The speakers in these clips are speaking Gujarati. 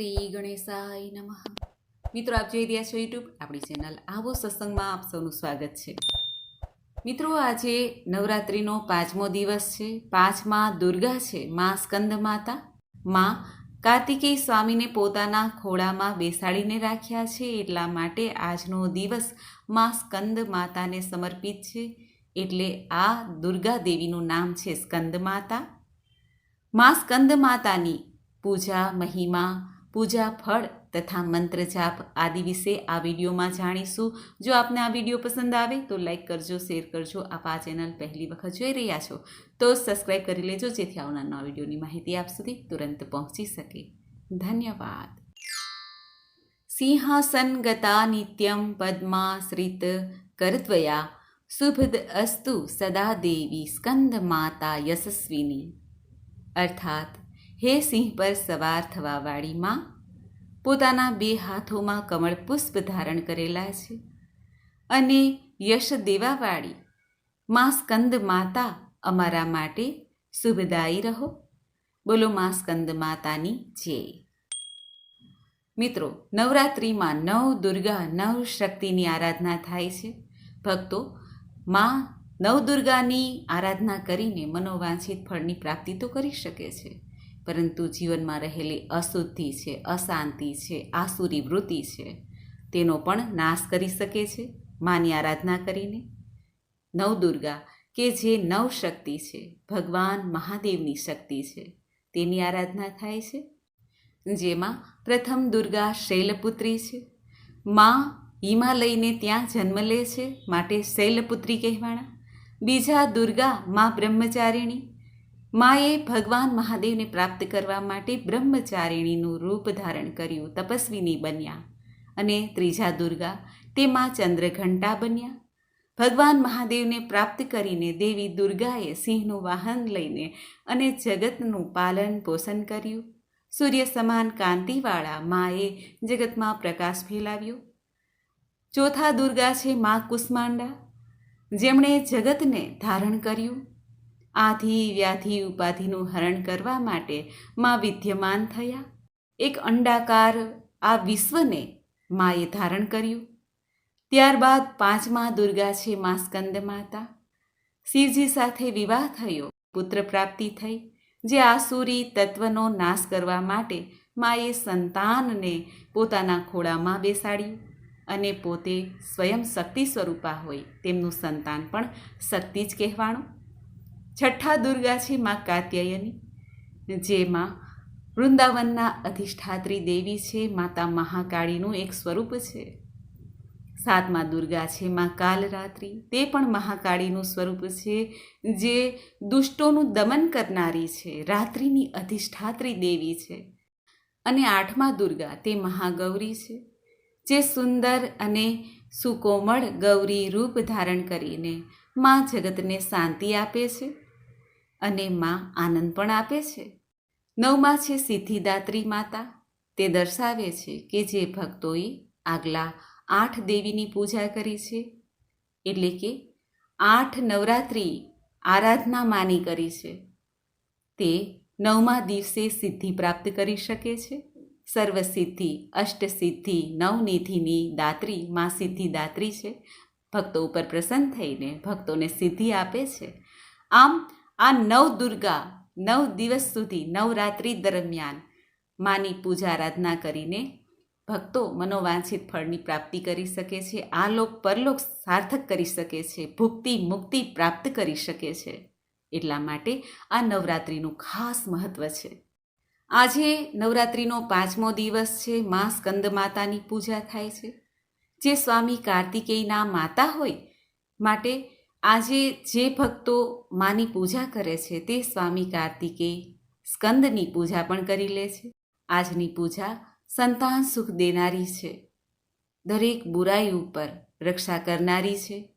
શ્રી ગણેશાય નમઃ. મિત્રો, આપ જોઈ રહ્યા છો યુટ્યુબ, આપણી ચેનલ આવો સત્સંગમાં આપ સૌનું સ્વાગત છે. મિત્રો, આજે નવરાત્રિનો પાંચમો દિવસ છે. પાંચમા દુર્ગા છે, મા સ્કંદ માતા. માં કાર્તિકેય સ્વામીને પોતાના ખોળામાં બેસાડીને રાખ્યા છે, એટલા માટે આજનો દિવસ મા સ્કંદ માતાને સમર્પિત છે. એટલે આ દુર્ગા દેવીનું નામ છે સ્કંદ માતા. મા સ્કંદ માતાની પૂજા, મહિમા પૂજા, ફળ તથા મંત્ર જાપ આદિ વિશે આ વિડીયોમાં જાણીશું. જો આપને આ વીડિયો પસંદ આવે તો લાઈક કરજો, શેર કરજો. આપ આ ચેનલ પહેલી વખત જોઈ રહ્યા છો તો સબસ્ક્રાઈબ કરી લેજો જેથી આવનાર નવા વિડીયોની માહિતી આપ સુધી તુરંત પહોંચી શકે. ધન્યવાદ. સિંહાસન ગતા નિત્યમ પદ્માશ્રિત કરદ્વયા શુભદ અસ્તુ સદા દેવી સ્કંદ માતા યશસ્વીની. અર્થાત હે સિંહ પર સવાર થવાવાળી માં પોતાના બે હાથોમાં કમળ પુષ્પ ધારણ કરેલા છે અને યશ દેવાવાળી માં સ્કંદ માતા, અમારા માટે શુભદાયી રહો. બોલો માં સ્કંદ માતાની જય. મિત્રો, નવરાત્રિમાં નવ દુર્ગા, નવ શક્તિની આરાધના થાય છે. ભક્તો, માં નવદુર્ગાની આરાધના કરીને મનોવાંછિત ફળની પ્રાપ્તિ તો કરી શકે છે. પરંતુ જીવનમાં રહેલી અશુદ્ધિ છે, અશાંતિ છે, આસુરી વૃત્તિ છે, તેનો પણ નાશ કરી શકે છે, માની આરાધના કરીને. નવદુર્ગા, કે જે નવ શક્તિ છે, ભગવાન મહાદેવની શક્તિ છે, તેની આરાધના થાય છે. જેમાં પ્રથમ દુર્ગા શૈલપુત્રી છે. માં હિમાલયને ત્યાં જન્મ લે છે, માટે શૈલપુત્રી કહેવાણા. બીજા દુર્ગા મા બ્રહ્મચારિણી. માએ ભગવાન મહાદેવને પ્રાપ્ત કરવા માટે બ્રહ્મચારિણીનું રૂપ ધારણ કર્યું, તપસ્વીની બન્યા અને ત્રીજા દુર્ગા તે માં ચંદ્રઘંટા બન્યા. ભગવાન મહાદેવને પ્રાપ્ત કરીને દેવી દુર્ગાએ સિંહનું વાહન લઈને અને જગતનું પાલન પોષણ કર્યું. સૂર્ય સમાન કાંતિવાળા માએ જગતમાં પ્રકાશ ફેલાવ્યો. ચોથા દુર્ગા છે મા કુષ્માંડા. જેમણે જગતને ધારણ કર્યું આધિ વ્યાધિ ઉપાધિનું હરણ કરવા માટે માં વિદ્યમાન થયા. એક અંડાકાર આ વિશ્વને માએ ધારણ કર્યું. ત્યારબાદ પાંચમા દુર્ગા છે મા સ્કંદ માતા. શિવજી સાથે વિવાહ થયો, પુત્ર પ્રાપ્તિ થઈ, જે આસુરી તત્વનો નાશ કરવા માટે માએ સંતાનને પોતાના ખોળામાં બેસાડ્યું અને પોતે સ્વયં શક્તિ સ્વરૂપા હોય તેમનું સંતાન પણ શક્તિ જ કહેવાનું છઠ્ઠા દુર્ગા છે મા કાત્યાયની, જેમાં વૃંદાવનના અધિષ્ઠાત્રી દેવી છે, માતા મહાકાળીનું એક સ્વરૂપ છે. સાતમા દુર્ગા છે મા કાલરાત્રિ, તે પણ મહાકાળીનું સ્વરૂપ છે, જે દુષ્ટોનું દમન કરનારી છે, રાત્રિની અધિષ્ઠાત્રી દેવી છે. અને આઠમા દુર્ગા તે મહાગૌરી છે, જે સુંદર અને સુકોમળ ગૌરી રૂપ ધારણ કરીને માં જગતને શાંતિ આપે છે. અને માં આનંદ પણ આપે છે. નવમાં છે સિદ્ધિદાત્રી માતા. તે દર્શાવે છે કે જે ભક્તોએ આગલા આઠ દેવીની પૂજા કરી છે. એટલે કે આઠ નવરાત્રિ આરાધના માની કરી છે. તે નવમા દિવસે સિદ્ધિ પ્રાપ્ત કરી શકે છે. સર્વસિદ્ધિ અષ્ટસિદ્ધિ નવનિધિની દાત્રી માં સિદ્ધિદાત્રી છે. ભક્તો ઉપર પ્રસન્ન થઈને ભક્તોને સિદ્ધિ આપે છે. આમ આ નવ દુર્ગા, નવ દિવસ સુધી નવરાત્રિ દરમિયાન માની પૂજા આરાધના કરીને ભક્તો મનોવાંછિત ફળની પ્રાપ્તિ કરી શકે છે, આ લોક પરલોક સાર્થક કરી શકે છે, ભુક્તિ મુક્તિ પ્રાપ્ત કરી શકે છે. એટલા માટે આ નવરાત્રિનું ખાસ મહત્ત્વ છે. આજે નવરાત્રિનો પાંચમો દિવસ છે, મા સ્કંદ માતાની પૂજા થાય છે. જે સ્વામી કાર્તિકેયના માતા હોય, માટે આજે જે ભક્તો માની પૂજા કરે છે તે સ્વામી કાર્તિકે સ્કંદની પૂજા પણ કરી લે છે. આજની પૂજા સંતાન સુખ દેનારી છે. દરેક બુરાઈ ઉપર રક્ષા કરનારી છે.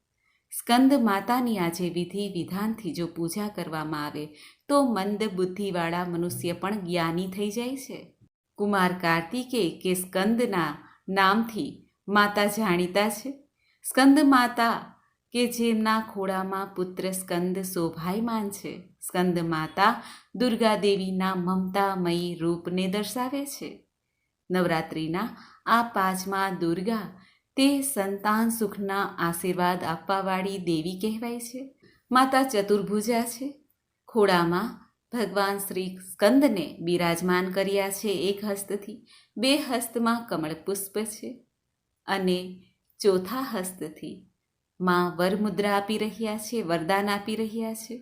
સ્કંદ માતાની આજે વિધિ વિધાનથી જો પૂજા કરવામાં આવે, તો મંદ બુદ્ધિવાળા મનુષ્ય પણ જ્ઞાની થઈ જાય છે. કુમાર કાર્તિકે કે સ્કંદના નામથી માતા જાણીતા છે. સ્કંદ માતા કે જેમના ખોળામાં પુત્ર સ્કંદ શોભાયમાન છે. સ્કંદ માતા દુર્ગા દેવીના મમતામયી રૂપને દર્શાવે છે. નવરાત્રિના આ પાંચમા દુર્ગા તે સંતાન સુખના આશીર્વાદ આપવાવાળી દેવી કહેવાય છે. માતા ચતુર્ભુજા છે. ખોળામાં ભગવાન શ્રી સ્કંદને બિરાજમાન કર્યા છે એક હસ્તથી. બે હસ્તમાં કમળ પુષ્પ છે અને ચોથા હસ્તથી માં વરમુદ્રા આપી રહ્યા છે, વરદાન આપી રહ્યા છે.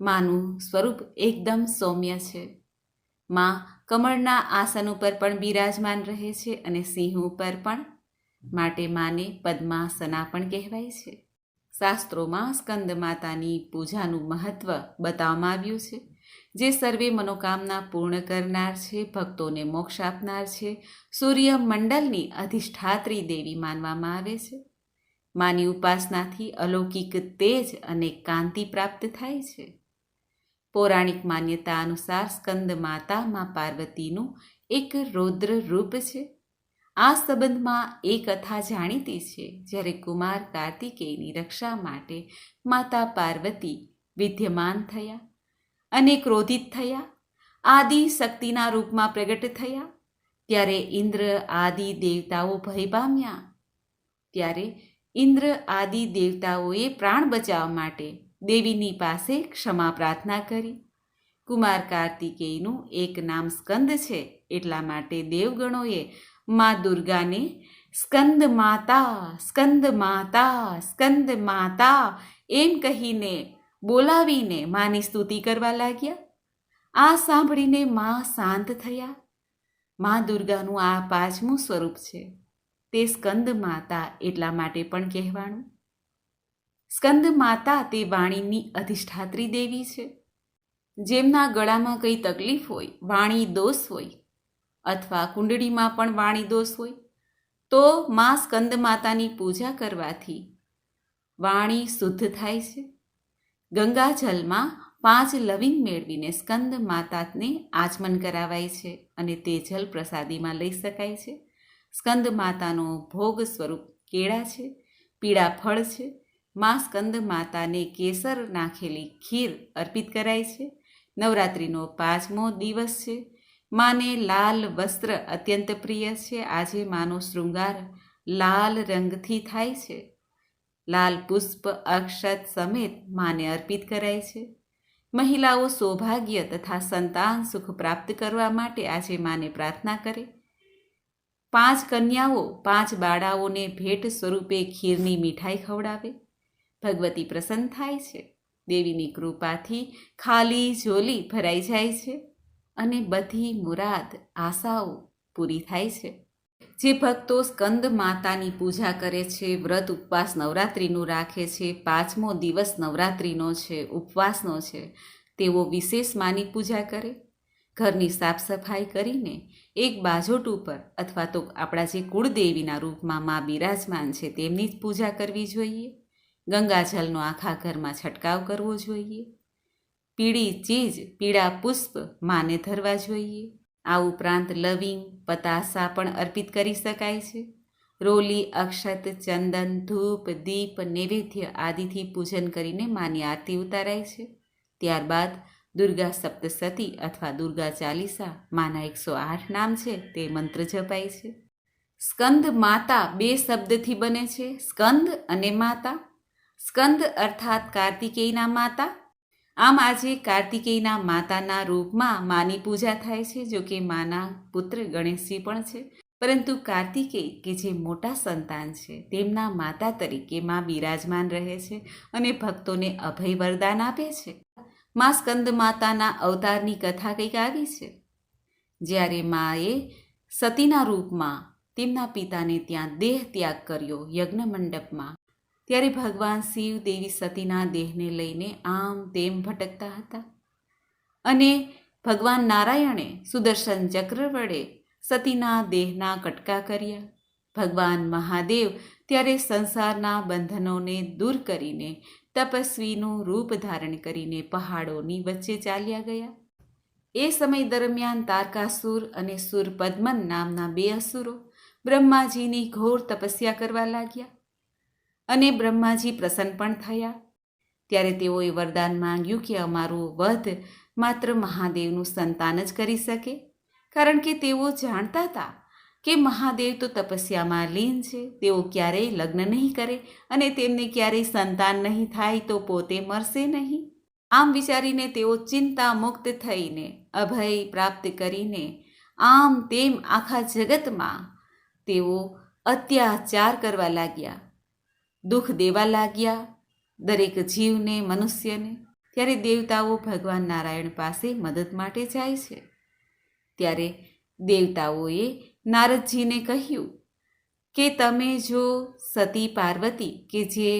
માનું સ્વરૂપ એકદમ સૌમ્ય છે. માં કમળના આસન ઉપર પણ બિરાજમાન રહે છે અને સિંહ ઉપર પણ માટે માને પદ્માસના પણ કહેવાય છે. શાસ્ત્રોમાં સ્કંદ માતાની પૂજાનું મહત્વ બતાવવામાં આવ્યું છે. જે સર્વે મનોકામના પૂર્ણ કરનાર છે, ભક્તોને મોક્ષ આપનાર છે, સૂર્ય મંડળની અધિષ્ઠાત્રી દેવી માનવામાં આવે છે. માની ઉપાસનાથી અલૌકિક તેજ અને કાંતિ પ્રાપ્ત થાય છે. પૌરાણિક માન્યતા અનુસાર સ્કંદ માતા માં પાર્વતીનું એક રૌદ્ર રૂપ છે. આ સંબંધમાં એ કથા જાણીતી છે, જ્યારે કુમાર કાર્તિકેયની રક્ષા માટે માતા પાર્વતી વિદ્યમાન થયા અને ક્રોધિત થયા, આદિ શક્તિના રૂપમાં પ્રગટ થયા, ત્યારે ઇન્દ્ર આદિ દેવતાઓ ભય પામ્યા. ત્યારે ઇન્દ્ર આદિ દેવતાઓએ પ્રાણ બચાવવા માટે દેવીની પાસે ક્ષમા પ્રાર્થના કરી. કુમાર કાર્તિકેયનું એક નામ સ્કંદ છે એટલા માટે દેવગણોએ મા દુર્ગાને સ્કંદ માતા સ્કંદ માતા સ્કંદ માતા એમ કહીને બોલાવીને માની સ્તુતિ કરવા લાગ્યા. આ સાંભળીને મા શાંત થયા. મા દુર્ગાનું આ પાંચમું સ્વરૂપ છે. તે સ્કંદ માતા એટલા માટે પણ કહેવાનું. સ્કંદ માતા તે વાણીની અધિષ્ઠાત્રી દેવી છે. જેમના ગળામાં કંઈ તકલીફ હોય, વાણી દોષ હોય, અથવા કુંડળીમાં પણ વાણી દોષ હોય, તો મા સ્કંદ માતાની પૂજા કરવાથી વાણી શુદ્ધ થાય છે. ગંગાજલમાં પાંચ લવિંગ મેળવીને સ્કંદ માતાને આચમન કરાવાય છે અને તે જલ પ્રસાદીમાં લઈ શકાય છે. સ્કંદ માતાનો ભોગ સ્વરૂપ કેળા છે, પીળા ફળ છે. મા સ્કંદ માતાને કેસર નાખેલી ખીર અર્પિત કરાય છે. નવરાત્રિનો પાંચમો દિવસ છે. માને લાલ વસ્ત્ર અત્યંત પ્રિય છે. આજે માનો શૃંગાર લાલ રંગથી થાય છે. લાલ પુષ્પ અક્ષત સમેત માને અર્પિત કરાય છે. મહિલાઓ સૌભાગ્ય તથા સંતાન સુખ પ્રાપ્ત કરવા માટે આજે માને પ્રાર્થના કરે. પાંચ કન્યાઓ, પાંચ બાળાઓને ભેટ સ્વરૂપે ખીરની મીઠાઈ ખવડાવે. ભગવતી પ્રસન્ન થાય છે. દેવીની કૃપાથી ખાલી ઝોલી ભરાઈ જાય છે અને બધી મુરાદ, આશાઓ પૂરી થાય છે. જે ભક્તો સ્કંદ માતાની પૂજા કરે છે, વ્રત ઉપવાસ નવરાત્રિનું રાખે છે, પાંચમો દિવસ નવરાત્રિનો છે, ઉપવાસનો છે, તેઓ વિશેષ માની પૂજા કરે. ઘરની સાફ સફાઈ કરીને એક બાજોટ ઉપર અથવા તો આપણા જે કુળદેવીના રૂપમાં મા બિરાજમાન છે તેમની જ પૂજા કરવી જોઈએ. ગંગાજલનો આખા ઘરમાં છંટકાવ કરવો જોઈએ. પીળી ચીજ, પીળા પુષ્પ માને ધરવા જોઈએ. આ ઉપરાંત લવિંગ, પતાસા પણ અર્પિત કરી શકાય છે. રોલી, અક્ષત, ચંદન, ધૂપ, દીપ, નૈવેદ્ય આદિથી પૂજન કરીને માની આરતી ઉતારાય છે. ત્યારબાદ દુર્ગા સપ્તસતી અથવા દુર્ગા ચાલીસા માના એકસો આઠ નામ છે, તે મંત્ર જપાય છે. સ્કંદ માતા બે શબ્દથી બને છે, સ્કંદ અને માતા. સ્કંદ અર્થાત કાર્તિકેયના માતા. આમ આજે કાર્તિકેયના માતાના રૂપમાં માની પૂજા થાય છે, જો કે માના પુત્ર ગણેશજી પણ છે. પરંતુ કાર્તિકેય, કે જે મોટા સંતાન છે, તેમના માતા તરીકે માં બિરાજમાન રહે છે અને ભક્તોને અભય વરદાન આપે છે. મા સ્કંદ માતાના અવતારની કથા કંઈક આવી છે. જ્યારે માએ સતીના રૂપમાં તેમના પિતાને ત્યાં દેહ ત્યાગ કર્યો યજ્ઞ મંડપમાં, ત્યારે ભગવાન શિવ દેવી સતીના દેહને લઈને આમ તેમ ભટકતા હતા. અને ભગવાન નારાયણે સુદર્શન ચક્ર વડે સતીના દેહના કટકા કર્યા. ભગવાન મહાદેવ ત્યારે સંસારના બંધનોને દૂર કરીને, તપસ્વીનું રૂપ ધારણ કરીને પહાડોની વચ્ચે ચાલ્યા ગયા. એ સમય દરમિયાન તારકાસુર અને સુર પદ્મન નામના બે અસુરો બ્રહ્માજીની ઘોર તપસ્યા કરવા લાગ્યા અને બ્રહ્માજી પ્રસન્ન પણ થયા. ત્યારે તેઓએ વરદાન માંગ્યું કે અમારું વધ માત્ર મહાદેવનું સંતાન જ કરી શકે, કારણ કે તેઓ જાણતા હતા કે મહાદેવ તો તપસ્યામાં લીન છે, તેઓ ક્યારેય લગ્ન નહીં કરે અને તેમને ક્યારેય સંતાન નહીં થાય તો પોતે મરશે નહીં. આમ વિચારીને તેઓ ચિંતા મુક્ત થઈને, અભય પ્રાપ્ત કરીને, આમ તેમ આખા જગતમાં તેઓ અત્યાચાર કરવા લાગ્યા. દુઃખ દેવા લાગ્યા, દરેક જીવને, મનુષ્યને. ત્યારે દેવતાઓ ભગવાન નારાયણ પાસે મદદ માટે જાય છે. ત્યારે દેવતાઓએ નારદજીને કહ્યું કે તમે જો સતી પાર્વતી કે જે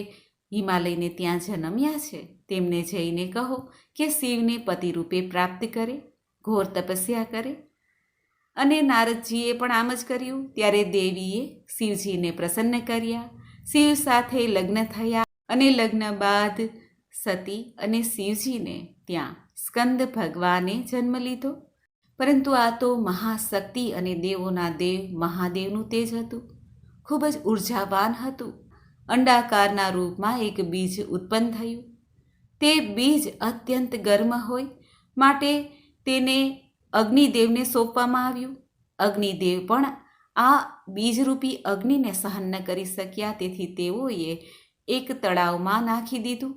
હિમાલયને ત્યાં જન્મ્યા છે, તેમને જઈને કહો કે શિવને પતિરૂપે પ્રાપ્ત કરે, ઘોર તપસ્યા કરે. અને નારદજીએ પણ આમ જ કર્યું. ત્યારે દેવીએ શિવજીને પ્રસન્ન કર્યા. શિવ સાથે લગ્ન થયા અને લગ્ન બાદ સતી અને શિવજીને ત્યાં સ્કંદ ભગવાને જન્મ લીધો. પરંતુ આ તો મહાશક્તિ અને દેવોના દેવ મહાદેવનું તેજ હતું. ખૂબ જ ઉર્જાવાન હતું. અંડાકારના રૂપમાં એક બીજ ઉત્પન્ન થયું. તે બીજ અત્યંત ગર્મ હોય માટે તેને અગ્નિદેવને સોંપવામાં આવ્યું. અગ્નિદેવ પણ આ બીજરૂપી અગ્નિને સહન ન કરી શક્યા તેથી તેઓએ એક તળાવમાં નાખી દીધું.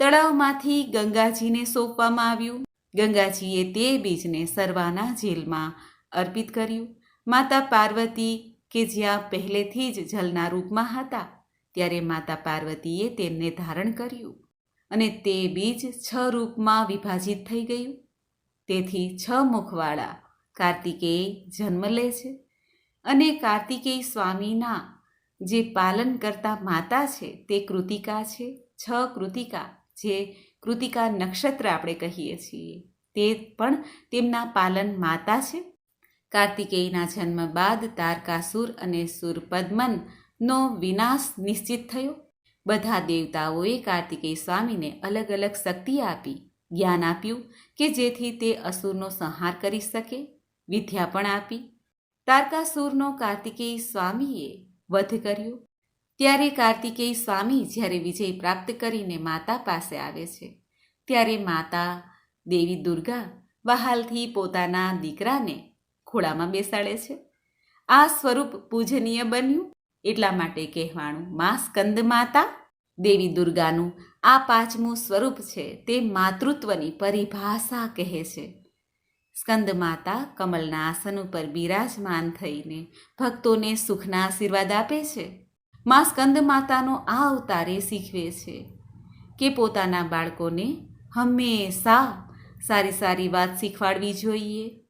તળાવમાંથી ગંગાજીને સોંપવામાં આવ્યું. ગંગાજીએ તે બીજને સરવાના જેલમાં અર્પિત કર્યું. માતા પાર્વતી કે જ્યાં પહેલેથી જ જલના રૂપમાં હતા, ત્યારે માતા પાર્વતીએ તેમને ધારણ કર્યું અને તે બીજ છ રૂપમાં વિભાજિત થઈ ગયું. તેથી છ મુખવાળા કાર્તિકેય જન્મ લે છે અને કાર્તિકેય સ્વામીના જે પાલન કરતા માતા છે તે કૃતિકા છે, છ કૃતિકા જે કૃતિકા નક્ષત્ર આપણે કહીએ છીએ. તે પણ તેમના પાલન માતા છે. કાર્તિકેયના જન્મ બાદ તારકાસુર અને સુરપદ્મનનો વિનાશ નિશ્ચિત થયો. બધા દેવતાઓએ કાર્તિકેય સ્વામીને અલગ અલગ શક્તિ આપી, જ્ઞાન આપ્યું કે જેથી તે અસુરનો સંહાર કરી શકે, વિદ્યા પણ આપી. તારકાસુરનો કાર્તિકેય સ્વામીએ વધ કર્યો. ત્યારે કાર્તિકેય સ્વામી જ્યારે વિજય પ્રાપ્ત કરીને માતા પાસે આવે છે, ત્યારે માતા, દેવી દુર્ગા બહાલથી પોતાના દીકરાને ખોળામાં બેસાડે છે. આ સ્વરૂપ પૂજનીય બન્યું એટલા માટે કહેવાનું મા સ્કંદ માતા, દેવી દુર્ગાનું આ પાંચમું સ્વરૂપ છે તે માતૃત્વની પરિભાષા કહે છે. સ્કંદ માતા કમલના આસન ઉપર બિરાજમાન થઈને ભક્તોને સુખના આશીર્વાદ આપે છે. મા સ્કંદ માતાનો આ અવતારે શીખવે છે કે પોતાના બાળકોને હંમેશા સારી સારી વાત શીખવાડવી જોઈએ.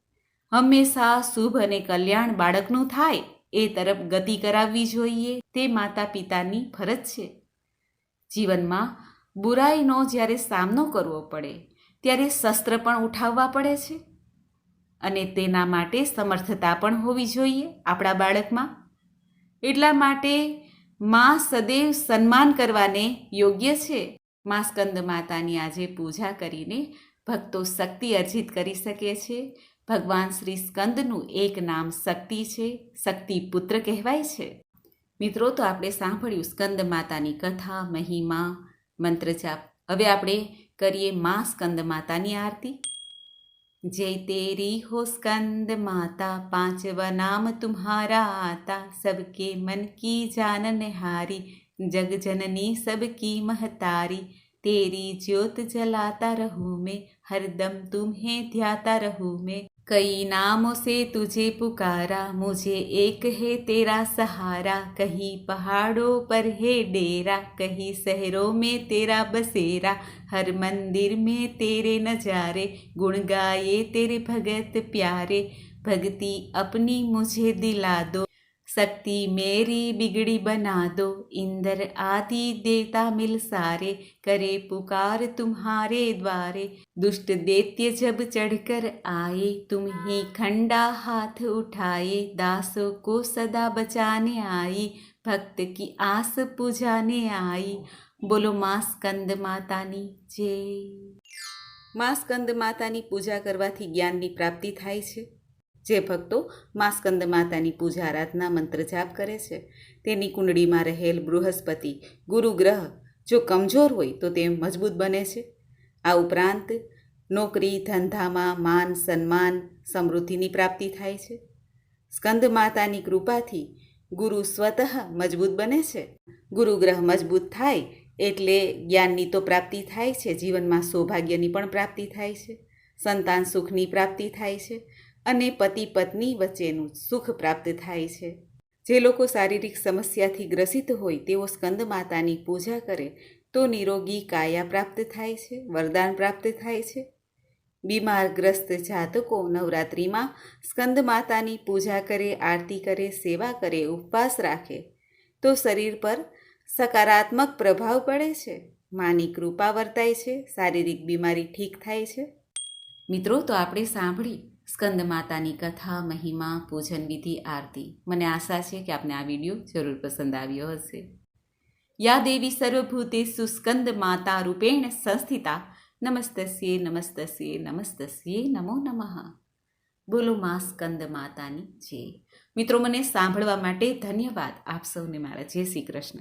હંમેશા શુભ અને કલ્યાણ બાળકનું થાય એ તરફ ગતિ કરાવવી જોઈએ. તે માતા પિતાની ફરજ છે. જીવનમાં બુરાઈનો જ્યારે સામનો કરવો પડે, ત્યારે શસ્ત્ર પણ ઉઠાવવા પડે છે. અને તેના માટે સમર્થતા પણ હોવી જોઈએ આપણા બાળકમાં. એટલા માટે મા સદૈવ સન્માન કરવાને યોગ્ય છે? માં સ્કંદ માતાની આજે પૂજા કરીને ભક્તો શક્તિ અર્જિત કરી શકે છે. ભગવાન શ્રી સ્કંદનું એક નામ શક્તિ છે. શક્તિ પુત્ર કહેવાય છે. મિત્રો, તો આપણે સાંભળ્યું સ્કંદ માતાની કથા, મહિમા મંત્રજાપ હવે આપણે કરીએ મા સ્કંદ માતાની આરતી. जय तेरी हो स्कंद माता पांचवा नाम तुम्हारा आता सबके मन की जानन हारी जग जननी सबकी महतारी तेरी ज्योत जलाता रहूँ मैं हरदम तुम्हें ध्याता रहूँ मैं कई नामों से तुझे पुकारा, मुझे एक है तेरा सहारा, कहीं पहाड़ों पर है डेरा, कहीं शहरों में तेरा बसेरा, हर मंदिर में तेरे नजारे, गुण गाए तेरे भगत प्यारे, भक्ति अपनी मुझे दिला दो। शक्ति मेरी बिगड़ी बना दो इंद्र आदि देवता मिल सारे करे पुकार तुम्हारे द्वारे दुष्ट दैत्य जब चढ़कर आए तुम ही खंडा हाथ उठाए दासों को सदा बचाने आई भक्त की आस पुजाने आई બોલો મા સ્કંદ માતાની જય મા સ્કંદ માતાની પૂજા કરવાથી જ્ઞાનની પ્રાપ્તિ થાય છે જે ભક્તો મા સ્કંદ માતાની પૂજા આરાધના મંત્ર જાપ કરે છે. તેની કુંડળીમાં રહેલ બૃહસ્પતિ ગુરુ ગ્રહ જો કમજોર હોય તો તે મજબૂત બને છે. આ ઉપરાંત નોકરી, ધંધામાં માન, સન્માન, સમૃદ્ધિની પ્રાપ્તિ થાય છે. સ્કંદ માતાની કૃપાથી ગુરુ સ્વતઃ મજબૂત બને છે. ગુરુ ગ્રહ મજબૂત થાય એટલે જ્ઞાનની તો પ્રાપ્તિ થાય છે, જીવનમાં સૌભાગ્યની પણ પ્રાપ્તિ થાય છે. સંતાન સુખની પ્રાપ્તિ થાય છે. અને પતિ પત્ની વચ્ચેનું સુખ પ્રાપ્ત થાય છે. જે લોકો શારીરિક સમસ્યાથી ગ્રસિત હોય તેઓ સ્કંદ માતાની પૂજા કરે તો નિરોગી કાયા પ્રાપ્ત થાય છે, વરદાન પ્રાપ્ત થાય છે. બીમારગ્રસ્ત જાતકો નવરાત્રિમાં સ્કંદ માતાની પૂજા કરે, આરતી કરે, સેવા કરે, ઉપવાસ રાખે તો શરીર પર સકારાત્મક પ્રભાવ પડે છે. માની કૃપા વર્તાય છે, શારીરિક બીમારી ઠીક થાય છે. મિત્રો, તો આપણે સાંભળી સ્કંદ માતાની કથા, મહિમા, પૂજન વિધિ, આરતી. મને આશા છે કે આપને આ વીડિયો જરૂર પસંદ આવ્યો હશે. યા દેવી સર્વભૂતે સુસ્કંદ માતા રૂપેણ સંસ્થિતા. નમસ્તસ્યે નમસ્તસ્યે નમસ્તસ્યે નમો નમઃ. બોલો મા સ્કંદ માતાની જય. મિત્રો, મને સાંભળવા માટે ધન્યવાદ. આપ સૌને મારા જય શ્રી કૃષ્ણ.